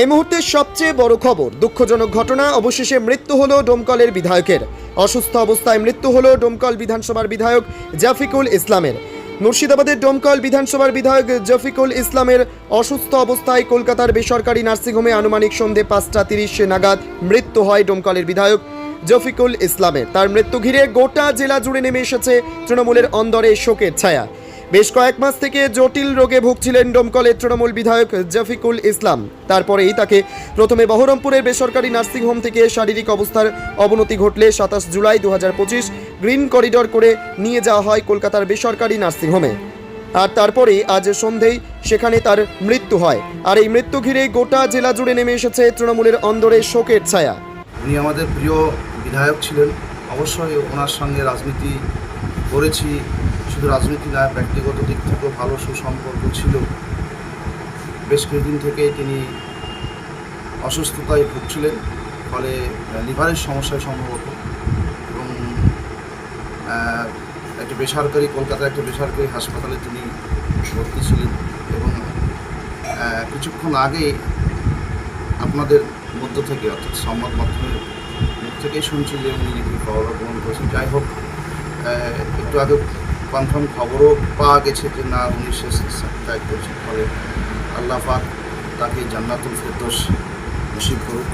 এই মুহূর্তের সবচেয়ে বড় খবর, দুঃখজনক ঘটনা, অবশেষে মৃত্যু হলো ডোমকলের বিধায়কের। অসুস্থ অবস্থায় মৃত্যু হলো ডোমকল বিধানসভার বিধায়ক জাফিকুল ইসলামের। মুর্শিদাবাদের ডোমকল বিধানসভার বিধায়ক জফিকুল ইসলামের অসুস্থ অবস্থায় কলকাতার বেসরকারি নার্সিংহোমে আনুমানিক সন্ধে পাঁচটা তিরিশ নাগাদ মৃত্যু হয় ডোমকলের বিধায়ক জফিকুল ইসলামের। তার মৃত্যু ঘিরে গোটা জেলা জুড়ে নেমে এসেছে তৃণমূলের অন্দরে শোকের ছায়া। বেশ কয়েক মাস থেকে জটিল রোগে ভুগছিলেন ডোমকলের তৃণমূল বিধায়ক জফিকুল ইসলাম। তারপরেই তাকে প্রথমে বহরমপুরের বেসরকারি নার্সিংহোম থেকে শারীরিক অবস্থার অবনতি ঘটলে সাতাশ জুলাই দু হাজার পঁচিশ গ্রিন করিডর করে নিয়ে যাওয়া হয় কলকাতার বেসরকারি নার্সিংহোমে আর তারপরেই আজ সন্ধেই সেখানে তার মৃত্যু হয়। আর এই মৃত্যু ঘিরে গোটা জেলা জুড়ে নেমে এসেছে তৃণমূলের অন্দরে শোকের ছায়া। উনি আমাদের প্রিয় বিধায়ক ছিলেন। অবশ্যই ওনার সঙ্গে রাজনীতি করেছি শুধু রাজনীতি না, ব্যক্তিগত দিক থেকেও ভালো সুসম্পর্ক ছিল। বেশ কিছুদিন থেকেই তিনি অসুস্থতায় ভুগছিলেন, ফলে লিভারের সমস্যায় সম্ভবত। এবং একটা বেসরকারি, কলকাতার একটা বেসরকারি হাসপাতালে তিনি ভর্তি ছিলেন। এবং কিছুক্ষণ আগে আপনাদের মধ্য থেকে, অর্থাৎ সংবাদ মাধ্যমের মুখ থেকেই শুনছি যে উনি নাকি গ্রহণ করেছেন। যাই হোক একটু আগে কনফার্ম খবরও পাওয়া গেছে যে না, উনি শেষ ত্যাগ করছেন ফলে আল্লাহ পাক তাকে জান্নাতুল ফেরদোস নসিব করুক।